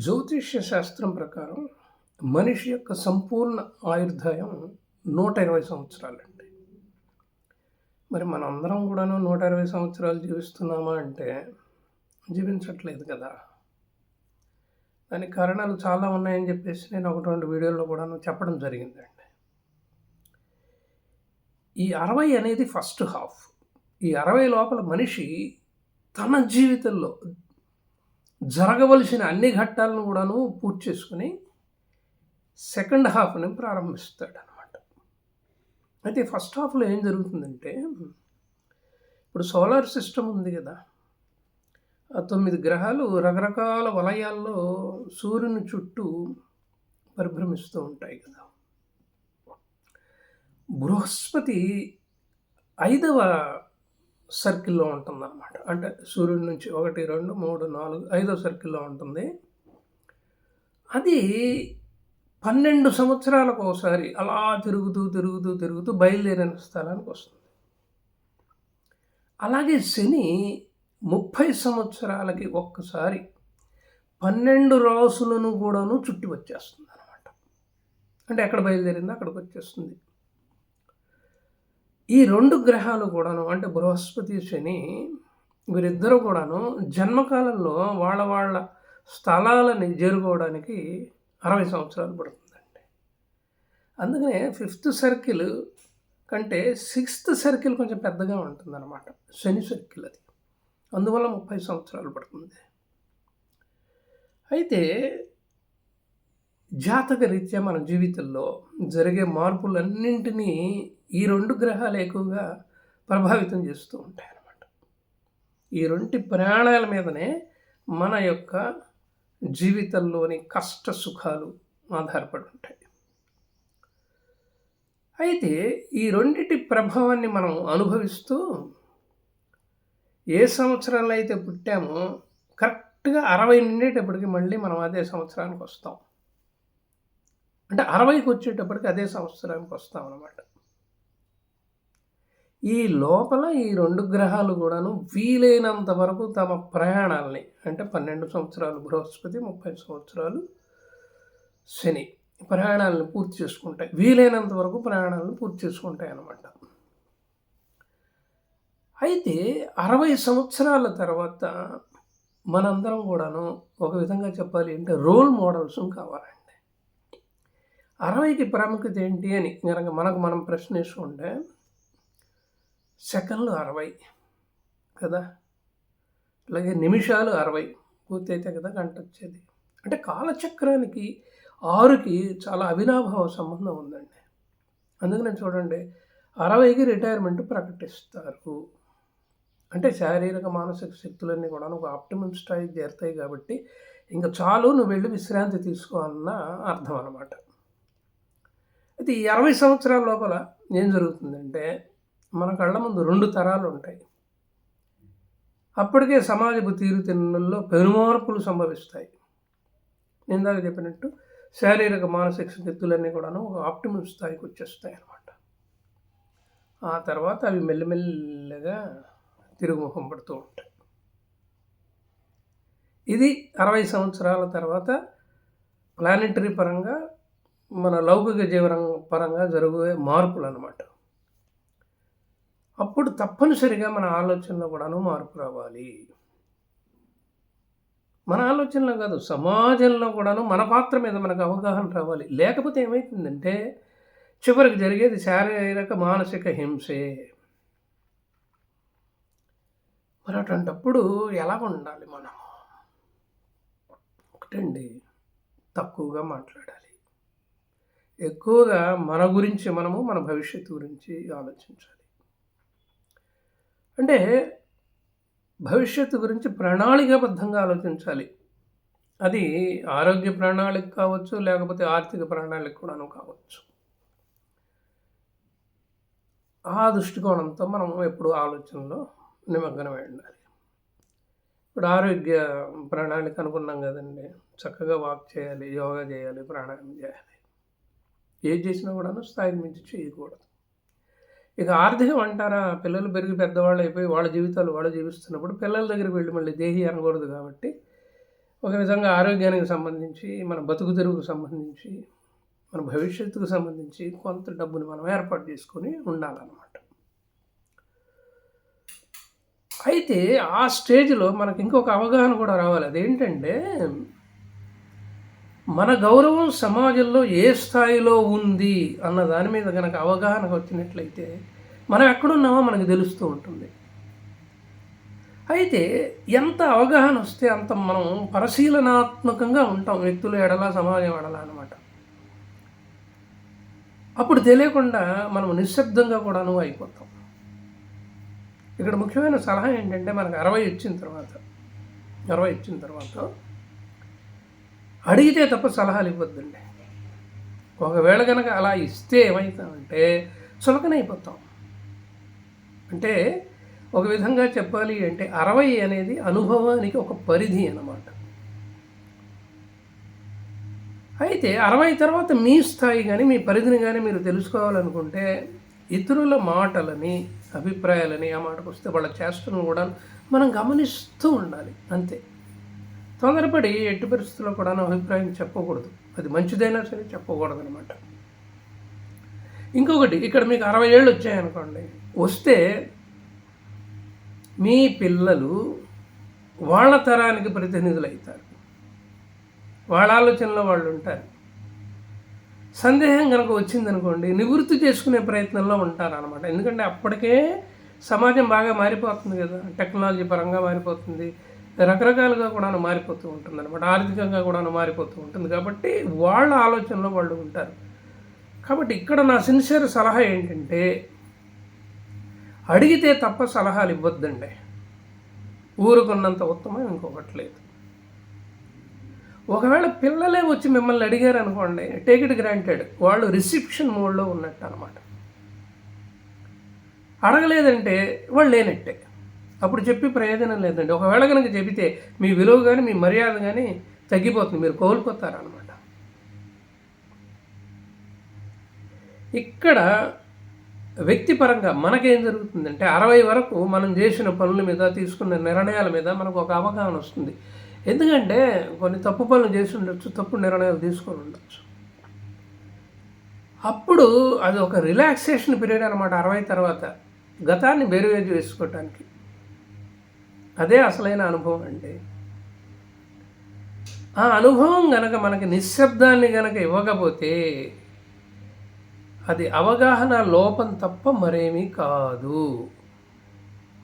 జ్యోతిష్య శాస్త్రం ప్రకారం మనిషి యొక్క సంపూర్ణ ఆయుర్దాయం నూట ఇరవై సంవత్సరాలండి. మరి మనందరం కూడాను నూట ఇరవై సంవత్సరాలు జీవిస్తున్నామా అంటే జీవించట్లేదు కదా. దానికి కారణాలు చాలా ఉన్నాయని చెప్పేసి నేను ఒక రెండు వీడియోల్లో కూడాను చెప్పడం జరిగిందండి. ఈ అరవై అనేది ఫస్ట్ హాఫ్. ఈ అరవై లోపల మనిషి తన జీవితంలో జరగవలసిన అన్ని ఘట్టాలను కూడాను పూర్తి చేసుకుని సెకండ్ హాఫ్ని ప్రారంభిస్తాడు అనమాట అయితే ఫస్ట్ హాఫ్లో ఏం జరుగుతుందంటే ఇప్పుడు సోలార్ సిస్టమ్ ఉంది కదా ఆ తొమ్మిది గ్రహాలు రకరకాల వలయాల్లో సూర్యుని చుట్టూ పరిభ్రమిస్తూ ఉంటాయి కదా. బృహస్పతి ఐదవ సర్కిల్లో ఉంటుందన్నమాట. అంటే సూర్యుడి నుంచి ఒకటి రెండు మూడు నాలుగు ఐదో సర్కిల్లో ఉంటుంది. అది పన్నెండు సంవత్సరాలకు ఒకసారి అలా తిరుగుతూ తిరుగుతూ తిరుగుతూ బయలుదేరిన స్థలానికి వస్తుంది. అలాగే శని ముప్పై సంవత్సరాలకి ఒక్కసారి పన్నెండు రాసులను కూడాను చుట్టి వచ్చేస్తుంది అనమాట అంటే ఎక్కడ బయలుదేరిందో అక్కడికి వచ్చేస్తుంది. ఈ రెండు గ్రహాలు కూడాను అంటే బృహస్పతి శని వీరిద్దరూ కూడాను జన్మకాలంలో వాళ్ళ వాళ్ళ స్థలాలని చేరుకోవడానికి అరవై సంవత్సరాలు పడుతుందండి. అందుకనే ఫిఫ్త్ సర్కిల్ కంటే సిక్స్త్ సర్కిల్ కొంచెం పెద్దగా ఉంటుందన్నమాట. శని సర్కిల్ అది. అందువల్ల ముప్పై సంవత్సరాలు పడుతుంది. అయితే జాతక రీత్యా మన జీవితంలో జరిగే మార్పులన్నింటినీ ఈ రెండు గ్రహాలు ఎక్కువగా ప్రభావితం చేస్తూ ఉంటాయి అన్నమాట. ఈ రెండు ప్రయాణాల మీదనే మన యొక్క జీవితంలోని కష్ట సుఖాలు ఆధారపడి ఉంటాయి. అయితే ఈ రెండిటి ప్రభావాన్ని మనం అనుభవిస్తూ ఏ సంవత్సరాలు అయితే పుట్టామో కరెక్ట్గా అరవై నిండేటప్పటికి మళ్ళీ మనం అదే సంవత్సరానికి వస్తాం. అంటే అరవైకి వచ్చేటప్పటికి అదే సంవత్సరానికి వస్తాం అన్నమాట. ఈ లోపల ఈ రెండు గ్రహాలు కూడాను వీలైనంత వరకు తమ ప్రయాణాలని అంటే పన్నెండు సంవత్సరాలు బృహస్పతి ముప్పై సంవత్సరాలు శని ప్రయాణాలను పూర్తి చేసుకుంటాయి. వీలైనంత వరకు ప్రయాణాలను పూర్తి చేసుకుంటాయి అన్నమాట. అయితే అరవై సంవత్సరాల తర్వాత మనందరం కూడాను ఒక విధంగా చెప్పాలి అంటే రోల్ మోడల్స్ కావాలండి. అరవైకి ప్రాముఖ్యత ఏంటి అని కనుక మనకు మనం ప్రశ్నిస్తుంటే సెకండ్లు అరవై కదా? అలాగే నిమిషాలు అరవై పూర్తయితే కదా గంట వచ్చేది అంటే కాలచక్రానికి ఆరుకి చాలా అవినాభావ సంబంధం ఉందండి. అందుకని చూడండి అరవైకి రిటైర్మెంట్ ప్రకటిస్తారు. అంటే శారీరక మానసిక శక్తులన్నీ కూడా ఒక ఆప్టిమం స్థాయికి చేరుతాయి కాబట్టి ఇంకా చాలు నువ్వు వెళ్ళి విశ్రాంతి తీసుకో అన్న అర్థం అనమాట అయితే ఈ అరవై సంవత్సరాల లోపల ఏం జరుగుతుందంటే మన కళ్ళ ముందు రెండు తరాలు ఉంటాయి. అప్పటికే సమాజపు తీరుతెన్నుల్లో పెనుమార్పులు సంభవిస్తాయి. ఇందాక చెప్పినట్టు శారీరక మానసిక స్థితులన్నీ కూడాను ఒక ఆప్టిమం స్థాయికి వచ్చేస్తాయి అన్నమాట. ఆ తర్వాత అవి మెల్లమెల్లగా తిరుగుముఖం పడుతూ ఉంటాయి. ఇది అరవై సంవత్సరాల తర్వాత ప్లానెటరీ పరంగా మన లౌకిక జీవనం పరంగా జరిగే మార్పులు అన్నమాట. అప్పుడు తప్పనిసరిగా మన ఆలోచనలో కూడాను మార్పు రావాలి. మన ఆలోచనలో కాదు సమాజంలో కూడాను మన పాత్ర మీద మనకు అవగాహన రావాలి. లేకపోతే ఏమవుతుందంటే చివరికి జరిగేది శారీరక మానసిక హింసే. మరి అటువంటప్పుడు ఎలా ఉండాలి మనం? ఒకటండి తక్కువగా మాట్లాడాలి. ఎక్కువగా మన గురించి మనము మన భవిష్యత్తు గురించి ఆలోచించాలి. అంటే భవిష్యత్తు గురించి ప్రణాళికాబద్ధంగా ఆలోచించాలి. అది ఆరోగ్య ప్రణాళిక కావచ్చు లేకపోతే ఆర్థిక ప్రణాళిక కూడాను కావచ్చు. ఆ దృష్టికోణంతో మనం ఎప్పుడు ఆలోచనలో నిమగ్నమై ఉండాలి. ఇప్పుడు ఆరోగ్య ప్రణాళిక అనుకున్నాం కదండి. చక్కగా వాక్ చేయాలి యోగా చేయాలి ప్రాణాయామం చేయాలి. ఏది చేసినా కూడాను స్థాయికి మించి చేయకూడదు. ఇక ఆర్థికం అంటారా? పిల్లలు పెరిగి పెద్దవాళ్ళు అయిపోయి వాళ్ళ జీవితాలు వాళ్ళు జీవిస్తున్నప్పుడు పిల్లల దగ్గరికి వెళ్ళి మళ్ళీ దేహి అనకూడదు కాబట్టి ఒక విధంగా ఆరోగ్యానికి సంబంధించి మన బతుకు తెరువుకు సంబంధించి మన భవిష్యత్తుకు సంబంధించి కొంత డబ్బుని మనం ఏర్పాటు చేసుకొని ఉండాలన్నమాట. అయితే ఆ స్టేజ్లో మనకి ఇంకొక అవగాహన కూడా రావాలి. అదేంటంటే మన గౌరవం సమాజంలో ఏ స్థాయిలో ఉంది అన్న దాని మీద కనుక అవగాహన వచ్చినట్లయితే మనం ఎక్కడున్నామో మనకు తెలుస్తూ ఉంటుంది. అయితే ఎంత అవగాహన వస్తే అంత మనం పరిశీలనాత్మకంగా ఉంటాం వ్యక్తులు ఎడల సమాజం ఎడలా అనమాట అప్పుడు తెలియకుండా మనం నిశ్శబ్దంగా కూడాను అయిపోతాం. ఇక్కడ ముఖ్యమైన సలహా ఏంటంటే మనకు అరవై వచ్చిన తర్వాత అరవై ఇచ్చిన తర్వాత అడిగితే తప్ప సలహాలు ఇవ్వద్దండి. ఒకవేళ కనుక అలా ఇస్తే ఏమవుతామంటే సులకనైపోతాం అంటే ఒక విధంగా చెప్పాలి అంటే అరవై అనేది అనుభవానికి ఒక పరిధి అన్నమాట. అయితే అరవై తర్వాత మీ స్థాయి కానీ మీ పరిధిని కానీ మీరు తెలుసుకోవాలనుకుంటే ఇతరుల మాటలని అభిప్రాయాలని ఆ మాటకు వస్తే వాళ్ళ చేష్టను కూడా మనం గమనిస్తూ ఉండాలి. అంతే. తొందరపడి ఎట్టి పరిస్థితుల్లో కూడా నా అభిప్రాయం చెప్పకూడదు. అది మంచిదైనా సరే చెప్పకూడదు అనమాట ఇంకొకటి ఇక్కడ మీకు అరవై ఏళ్ళు వచ్చాయనుకోండి. వస్తే మీ పిల్లలు వాళ్ళ తరానికి ప్రతినిధులు అవుతారు వాళ్ళ ఆలోచనలో వాళ్ళు ఉంటారు. సందేహం కనుక వచ్చిందనుకోండి నివృత్తి చేసుకునే ప్రయత్నంలో ఉంటారు అనమాట ఎందుకంటే అప్పటికే సమాజం బాగా మారిపోతుంది కదా. టెక్నాలజీ పరంగా మారిపోతుంది. రకరకాలుగా కూడా మారిపోతూ ఉంటుంది అనమాట ఆర్థికంగా కూడా మారిపోతూ ఉంటుంది. కాబట్టి వాళ్ళ ఆలోచనలో వాళ్ళు ఉంటారు. కాబట్టి ఇక్కడ నా సిన్సియర్ సలహా ఏంటంటే అడిగితే తప్ప సలహాలు ఇవ్వద్దండి. ఊరుకున్నంత ఉత్తమం ఇంకొకటి లేదు. ఒకవేళ పిల్లలే వచ్చి మిమ్మల్ని అడిగారు అనుకోండి టేక్ ఇట్ గ్రాంటెడ్ వాళ్ళు రిసెప్షన్ మోడ్లో ఉన్నట్టు అనమాట అడగలేదంటే వాళ్ళు లేనట్టే. అప్పుడు చెప్పి ప్రయోజనం లేదండి. ఒకవేళ కనుక చెబితే మీ విలువ కానీ మీ మర్యాద కానీ తగ్గిపోతుంది. మీరు కోల్పోతారనమాట ఇక్కడ వ్యక్తిపరంగా మనకేం జరుగుతుందంటే అరవై వరకు మనం చేసిన పనుల మీద తీసుకున్న నిర్ణయాల మీద మనకు ఒక అవగాహన వస్తుంది. ఎందుకంటే కొన్ని తప్పు పనులు చేసి ఉండొచ్చు తప్పు నిర్ణయాలు తీసుకొని ఉండొచ్చు. అప్పుడు అది ఒక రిలాక్సేషన్ పీరియడ్ అనమాట అరవై తర్వాత. గతాన్ని బేరువేజ్ వేసుకోవటానికి. అదే అసలైన అనుభవం అండి. ఆ అనుభవం గనక మనకి నిశ్శబ్దాన్ని గనక ఇవ్వకపోతే అది అవగాహన లోపం తప్ప మరేమీ కాదు.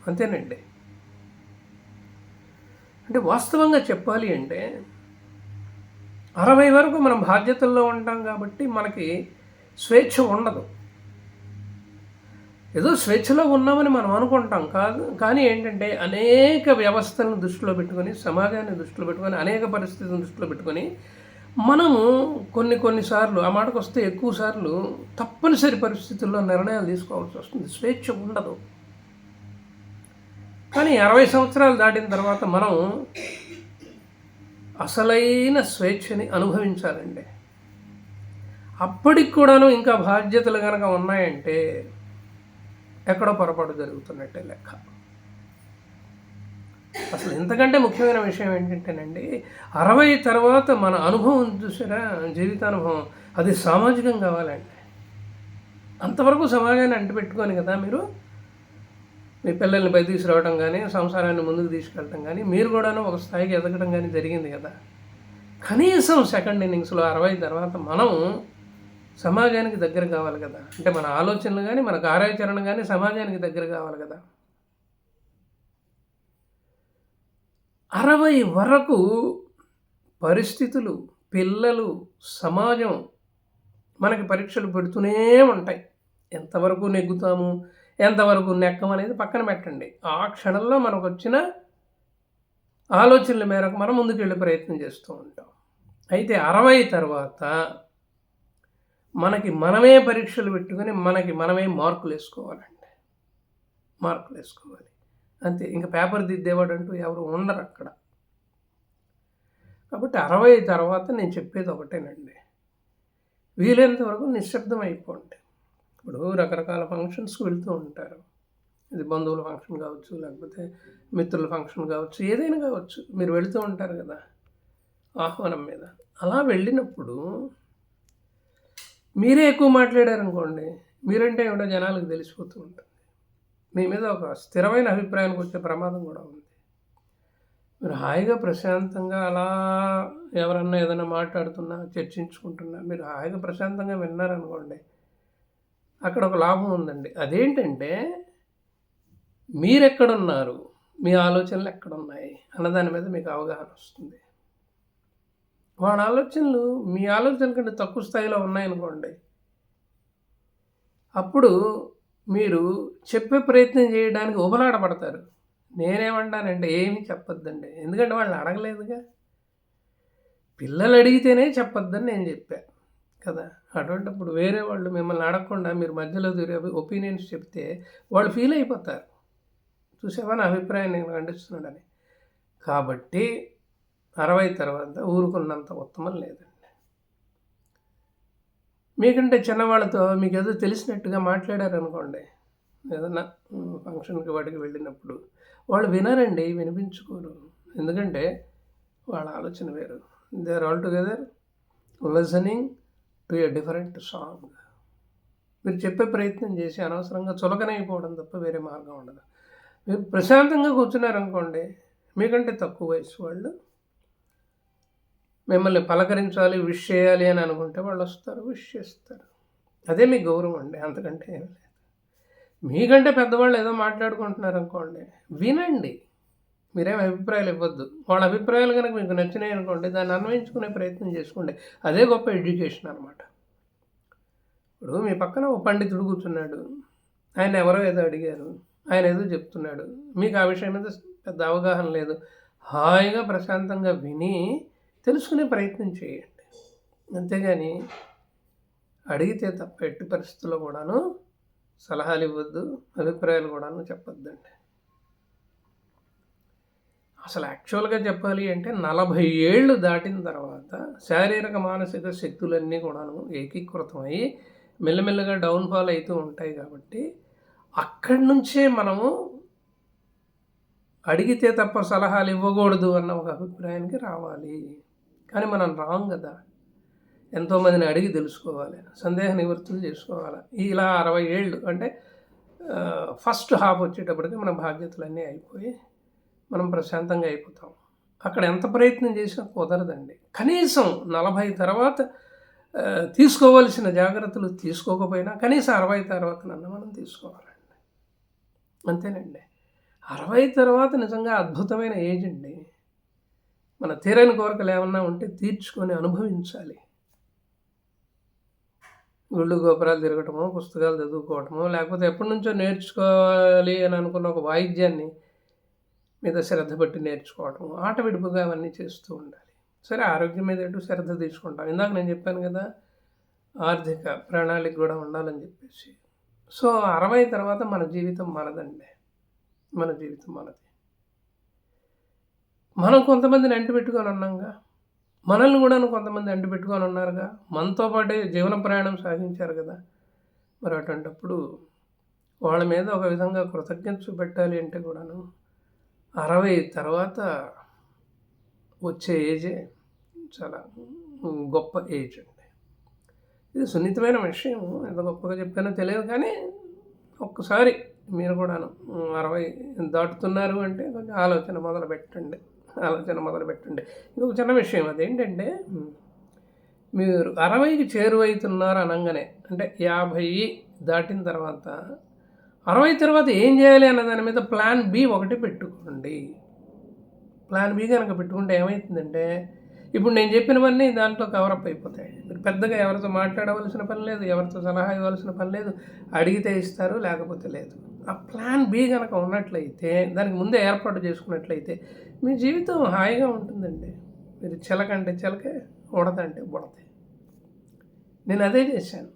అంతేనండి. అంటే వాస్తవంగా చెప్పాలి అంటే అరవై వరకు మనం బాధ్యతల్లో ఉంటాం కాబట్టి మనకి స్వేచ్ఛ ఉండదు. ఏదో స్వేచ్ఛలో ఉన్నామని మనం అనుకుంటాం. కాదు కానీ ఏంటంటే అనేక వ్యవస్థలను దృష్టిలో పెట్టుకొని సమాజాన్ని దృష్టిలో పెట్టుకొని అనేక పరిస్థితులను దృష్టిలో పెట్టుకొని మనము కొన్ని కొన్నిసార్లు ఆ మాటకు వస్తే ఎక్కువ సార్లు తప్పనిసరి పరిస్థితుల్లో నిర్ణయాలు తీసుకోవాల్సి వస్తుంది. స్వేచ్ఛ ఉండదు. కానీ అరవై సంవత్సరాలు దాటిన తర్వాత మనం అసలైన స్వేచ్ఛని అనుభవించాలండి. అప్పటికి కూడాను ఇంకా బాధ్యతలు కనుక ఉన్నాయంటే ఎక్కడో పొరపాటు జరుగుతున్నట్టే లెక్క. అసలు ఎంతకంటే ముఖ్యమైన విషయం ఏంటంటేనండి అరవై తర్వాత మన అనుభవం చూసారా? జీవితానుభవం. అది సామాజికం కావాలండి. అంతవరకు సమాజాన్ని అంటిపెట్టుకొని కదా మీరు? మీ పిల్లల్ని బయట తీసుకురావడం కానీ సంసారాన్ని ముందుకు తీసుకెళ్ళటం కానీ మీరు కూడాను ఒక స్థాయికి ఎదగడం కానీ జరిగింది కదా. కనీసం సెకండ్ ఇన్నింగ్స్లో అరవై తర్వాత మనం సమాజానికి దగ్గర కావాలి కదా. అంటే మన ఆలోచనలు కానీ మన కార్యాచరణ కానీ సమాజానికి దగ్గర కావాలి కదా. అరవై వరకు పరిస్థితులు పిల్లలు సమాజం మనకి పరీక్షలు పెడుతూనే ఉంటాయి. ఎంతవరకు నెగ్గుతాము ఎంతవరకు నెక్కం అనేది పక్కన పెట్టండి. ఆ క్షణంలో మనకు వచ్చిన ఆలోచనల మేరకు మనం ముందుకెళ్ళే ప్రయత్నం చేస్తూ ఉంటాం. అయితే అరవై తర్వాత మనకి మనమే పరీక్షలు పెట్టుకొని మనకి మనమే మార్కులు వేసుకోవాలండి. మార్కులు వేసుకోవాలి. అంతే ఇంకా పేపర్ దిద్దేవాడు అంటూ ఎవరు ఉండరు అక్కడ. కాబట్టి అరవై తర్వాత నేను చెప్పేది ఒకటేనండి. వీలైనంత వరకు నిశ్శబ్దం అయిపోండి. ఇప్పుడు రకరకాల ఫంక్షన్స్కి వెళ్తూ ఉంటారు. ఇది బంధువుల ఫంక్షన్ కావచ్చు లేకపోతే మిత్రుల ఫంక్షన్ కావచ్చు ఏదైనా కావచ్చు. మీరు వెళుతూ ఉంటారు కదా ఆహ్వానం మీద. అలా వెళ్ళినప్పుడు మీరే ఎక్కువ మాట్లాడారనుకోండి మీరంటే ఏమిటో జనాలకు తెలిసిపోతూ ఉంటుంది. మీ మీద ఒక స్థిరమైన అభిప్రాయానికి వచ్చే ప్రమాదం కూడా ఉంది. మీరు హాయిగా ప్రశాంతంగా అలా ఎవరన్నా ఏదైనా మాట్లాడుతున్నా చర్చించుకుంటున్నా మీరు హాయిగా ప్రశాంతంగా విన్నారనుకోండి అక్కడ ఒక లాభం ఉందండి. అదేంటంటే మీరెక్కడున్నారు మీ ఆలోచనలు ఎక్కడున్నాయి అన్నదాని మీద మీకు అవగాహన వస్తుంది. వాడి ఆలోచనలు మీ ఆలోచనల కంటే తక్కువ స్థాయిలో ఉన్నాయనుకోండి. అప్పుడు మీరు చెప్పే ప్రయత్నం చేయడానికి ఉబలాడపడతారు నేనేమంటానంటే ఏమీ చెప్పొద్దండి. ఎందుకంటే వాళ్ళు అడగలేదుగా. పిల్లలు అడిగితేనే చెప్పొద్దని నేను చెప్పాను కదా. అటువంటిప్పుడు వేరే వాళ్ళు మిమ్మల్ని అడగకుండా మీరు మధ్యలో దూరే ఒపీనియన్స్ చెప్తే వాళ్ళు ఫీల్ అయిపోతారు. చూసావా నా అభిప్రాయం నేను ఖండిస్తున్నాడని కాబట్టి అరవై తర్వాత ఊరుకున్నంత ఉత్తమం లేదండి. మీకంటే చిన్నవాళ్ళతో మీకు ఏదో తెలిసినట్టుగా మాట్లాడారనుకోండి ఏదన్నా ఫంక్షన్కి వాటికి వెళ్ళినప్పుడు వాళ్ళు వినరండి వినిపించుకోరు. ఎందుకంటే వాళ్ళ ఆలోచన వేరు. They are all together listening to a different song మీరు చెప్పే ప్రయత్నం చేసి అనవసరంగా చులకనైపోవడం తప్ప వేరే మార్గం ఉండదు. మీరు ప్రశాంతంగా కూర్చున్నారనుకోండి మీకంటే తక్కువ వయసు వాళ్ళు మిమ్మల్ని పలకరించాలి విష్ చేయాలి అని అనుకుంటే వాళ్ళు వస్తారు విష్ చేస్తారు. అదే మీ గౌరవం అండి అంతకంటే ఏం లేదు. మీకంటే పెద్దవాళ్ళు ఏదో మాట్లాడుకుంటున్నారు అనుకోండి వినండి. మీరేం అభిప్రాయాలు ఇవ్వద్దు. వాళ్ళ అభిప్రాయాలు కనుక మీకు నచ్చినాయి అనుకోండి దాన్ని అన్వయించుకునే ప్రయత్నం చేసుకోండి. అదే గొప్ప ఎడ్యుకేషన్ అనమాట ఇప్పుడు మీ పక్కన ఒక పండితుడు కూర్చున్నాడు. ఆయన ఎవరో ఏదో అడిగారు. ఆయన ఏదో చెప్తున్నాడు. మీకు ఆ విషయం మీద పెద్ద అవగాహన లేదు. హాయిగా ప్రశాంతంగా విని తెలుసుకునే ప్రయత్నం చేయండి. అంతేగాని అడిగితే తప్ప ఎట్టి పరిస్థితుల్లో కూడాను సలహాలు ఇవ్వద్దు అభిప్రాయాలు కూడాను చెప్పొద్దండి. అసలు యాక్చువల్గా చెప్పాలి అంటే నలభై ఏళ్ళు దాటిన తర్వాత శారీరక మానసిక శక్తులన్నీ కూడాను ఏకీకృతమై మెల్లమెల్లగా డౌన్ఫాల్ అవుతూ ఉంటాయి కాబట్టి అక్కడి నుంచే మనము అడిగితే తప్ప సలహాలు ఇవ్వకూడదు అన్న ఒక అభిప్రాయానికి రావాలి. కానీ మనం రాంగ్ కదా. ఎంతోమందిని అడిగి తెలుసుకోవాలి సందేహ నివృత్తులు చేసుకోవాలి. ఇలా అరవై ఏళ్ళు అంటే ఫస్ట్ హాఫ్ వచ్చేటప్పటికి మన బాధ్యతలన్నీ అయిపోయి మనం ప్రశాంతంగా అయిపోతాం. అక్కడ ఎంత ప్రయత్నం చేసినా కుదరదండి. కనీసం నలభై తర్వాత తీసుకోవలసిన జాగ్రత్తలు తీసుకోకపోయినా కనీసం అరవై తర్వాత నన్ను మనం తీసుకోవాలండి. అంతేనండి. అరవై తర్వాత నిజంగా అద్భుతమైన ఏజ్ అండి. మన తీరని కోరికలు ఏమన్నా ఉంటే తీర్చుకొని అనుభవించాలి. గుళ్ళు గోపురాలు తిరగటమో పుస్తకాలు చదువుకోవటమో లేకపోతే ఎప్పటి నుంచో నేర్చుకోవాలి అని అనుకున్న ఒక వాయిద్యాన్ని మీద శ్రద్ధ పెట్టి నేర్చుకోవటం ఆట విడుపుగా అవన్నీ చేస్తూ ఉండాలి. సరే ఆరోగ్యం మీద ఎటు శ్రద్ధ తీసుకుంటాం. ఇందాక నేను చెప్పాను కదా ఆర్థిక ప్రణాళిక కూడా ఉండాలని చెప్పేసి. సో అరవై తర్వాత మన జీవితం మనదండి. మన జీవితం మనది. మనం కొంతమందిని అంటిపెట్టుకొని ఉన్నాంగా మనల్ని కూడా కొంతమంది అంటిపెట్టుకొని ఉన్నారుగా మనతో పాటే జీవన ప్రయాణం సాగించారు కదా. మరి అటువంటిప్పుడు వాళ్ళ మీద ఒక విధంగా కృతజ్ఞత చూపెట్టాలి అంటే కూడాను అరవై తర్వాత వచ్చే ఏజే చాలా గొప్ప ఏజ్ అండి. ఇది సున్నితమైన విషయం ఎంత గొప్పగా చెప్పానో తెలియదు కానీ ఒక్కసారి మీరు కూడాను అరవై దాటుతున్నారు అంటే కొంచెం ఆలోచన మొదలు పెట్టండి ఆలోచన మొదలు పెట్టండి ఇంకొక చిన్న విషయం అదేంటంటే మీరు అరవైకి చేరువైతున్నారు అనగానే అంటే యాభై దాటిన తర్వాత అరవై తర్వాత ఏం చేయాలి అన్న దాని మీద ప్లాన్ బి ఒకటి పెట్టుకోండి. ప్లాన్ బి కనుక పెట్టుకుంటే ఏమవుతుందంటే ఇప్పుడు నేను చెప్పినవన్నీ దాంట్లో కవరప్ అయిపోతాయి. మీరు పెద్దగా ఎవరితో మాట్లాడవలసిన పని లేదు ఎవరితో సలహా ఇవ్వాల్సిన పని లేదు అడిగితే ఇస్తారు లేకపోతే లేదు. ఆ ప్లాన్ బి కనుక ఉన్నట్లయితే దానికి ముందే ఏర్పాటు చేసుకున్నట్లయితే మీ జీవితం హాయిగా ఉంటుందండి. మీరు చిలకంటే చిలకే ఉడతంటే ఉడతే. నేను అదే చేశాను.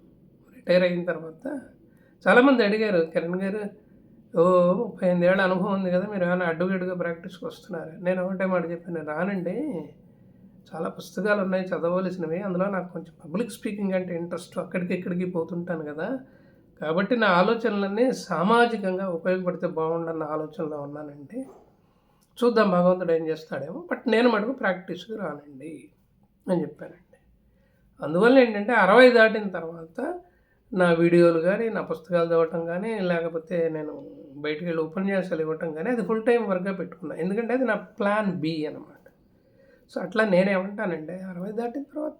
రిటైర్ అయిన తర్వాత చాలామంది అడిగారు కిరణ్ గారు ఓ ముప్పై ఎనిమిదేళ్ళ అనుభవం ఉంది కదా మీరు ఏమైనా అడ్డుగడ్డుగా ప్రాక్టీస్కి వస్తున్నారు? నేను ఒకటే మాట చెప్పాను రానండి. చాలా పుస్తకాలు ఉన్నాయి చదవలసినవి అందులో నాకు కొంచెం పబ్లిక్ స్పీకింగ్ అంటే ఇంట్రెస్ట్ అక్కడికి ఇక్కడికి పోతుంటాను కదా. కాబట్టి నా ఆలోచనలన్నీ సామాజికంగా ఉపయోగపడితే బాగుండన్న ఆలోచనలో ఉన్నానండి. చూద్దాం భగవంతుడు ఏం చేస్తాడేమో. బట్ నేను మటుకు ప్రాక్టీస్కి రానండి అని చెప్పానండి. అందువల్ల ఏంటంటే అరవై దాటిన తర్వాత నా వీడియోలు కానీ నా పుస్తకాలు చదవటం కానీ లేకపోతే నేను బయటికి వెళ్ళి ఉపన్యాసాలు ఇవ్వటం కానీ అది ఫుల్ టైం వర్క్గా పెట్టుకున్నాను ఎందుకంటే అది నా ప్లాన్ బి అనమాట సో అట్లా నేనేమంటానంటే అరవై దాటిన తర్వాత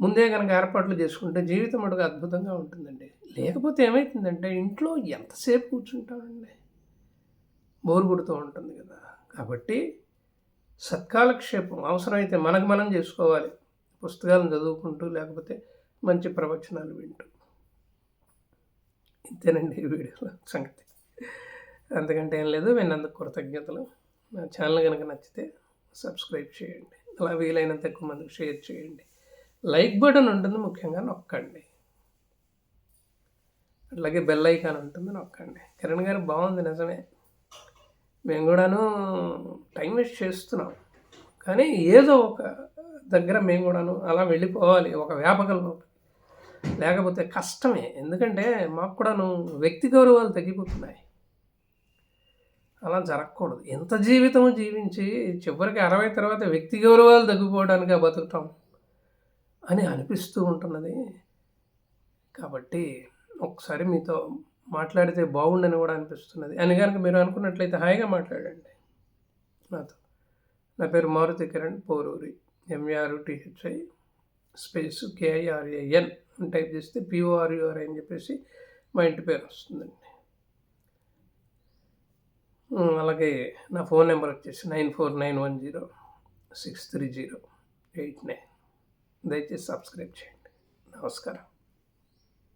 ముందే కనుక ఏర్పాట్లు చేసుకుంటే జీవితం అడుగు అద్భుతంగా ఉంటుందండి. లేకపోతే ఏమవుతుందంటే ఇంట్లో ఎంతసేపు కూర్చుంటామండి? బోరు కొడుతూ ఉంటుంది కదా. కాబట్టి సత్కాలక్షేపం అవసరమైతే మనకు మనం చేసుకోవాలి. పుస్తకాలను చదువుకుంటూ లేకపోతే మంచి ప్రవచనాలు వింటూ. ఇంతేనండి ఈ వీడియోలో సంగతి. అంతకంటే ఏం లేదు. విన్నందుకు కృతజ్ఞతలు. నా ఛానల్ కనుక నచ్చితే సబ్స్క్రైబ్ చేయండి. అలా వీలైనంత ఎక్కువ మందికి షేర్ చేయండి. లైక్ బటన్ ఉంటుంది ముఖ్యంగా నొక్కండి. అట్లాగే బెల్ ఐకాన్ ఉంటుంది నొక్కండి. కిరణ్ గారు బాగుంది నిజమే. మేము కూడాను టైం వేస్ట్ చేస్తున్నాం. కానీ ఏదో ఒక దగ్గర మేము కూడాను అలా వెళ్ళిపోవాలి ఒక వ్యాపకంలో లేకపోతే కష్టమే. ఎందుకంటే మాకు కూడాను వ్యక్తి గౌరవాలు తగ్గిపోతున్నాయి. అలా జరగకూడదు. ఎంత జీవితం జీవించి చివరికి అరవై తర్వాత వ్యక్తి గౌరవాలు తగ్గిపోవడానికి బతుకుతాం అని అనిపిస్తూ ఉంటున్నది. కాబట్టి ఒకసారి మీతో మాట్లాడితే బాగుండని కూడా అనిపిస్తున్నది. అని కనుక మీరు అనుకున్నట్లయితే హాయిగా మాట్లాడండి. నాతో. నా పేరు Maruthi Kiran Poruri M R T H I space K I R A N అని టైప్ చేస్తే పిఓఆర్యుఆర్ అని చెప్పేసి మా ఇంటి పేరు వస్తుందండి. అలాగే నా ఫోన్ నెంబర్ వచ్చేసి nine four nine one zero six three zero eight nine. దయచేసి సబ్స్క్రైబ్ చేయండి. నమస్కారం.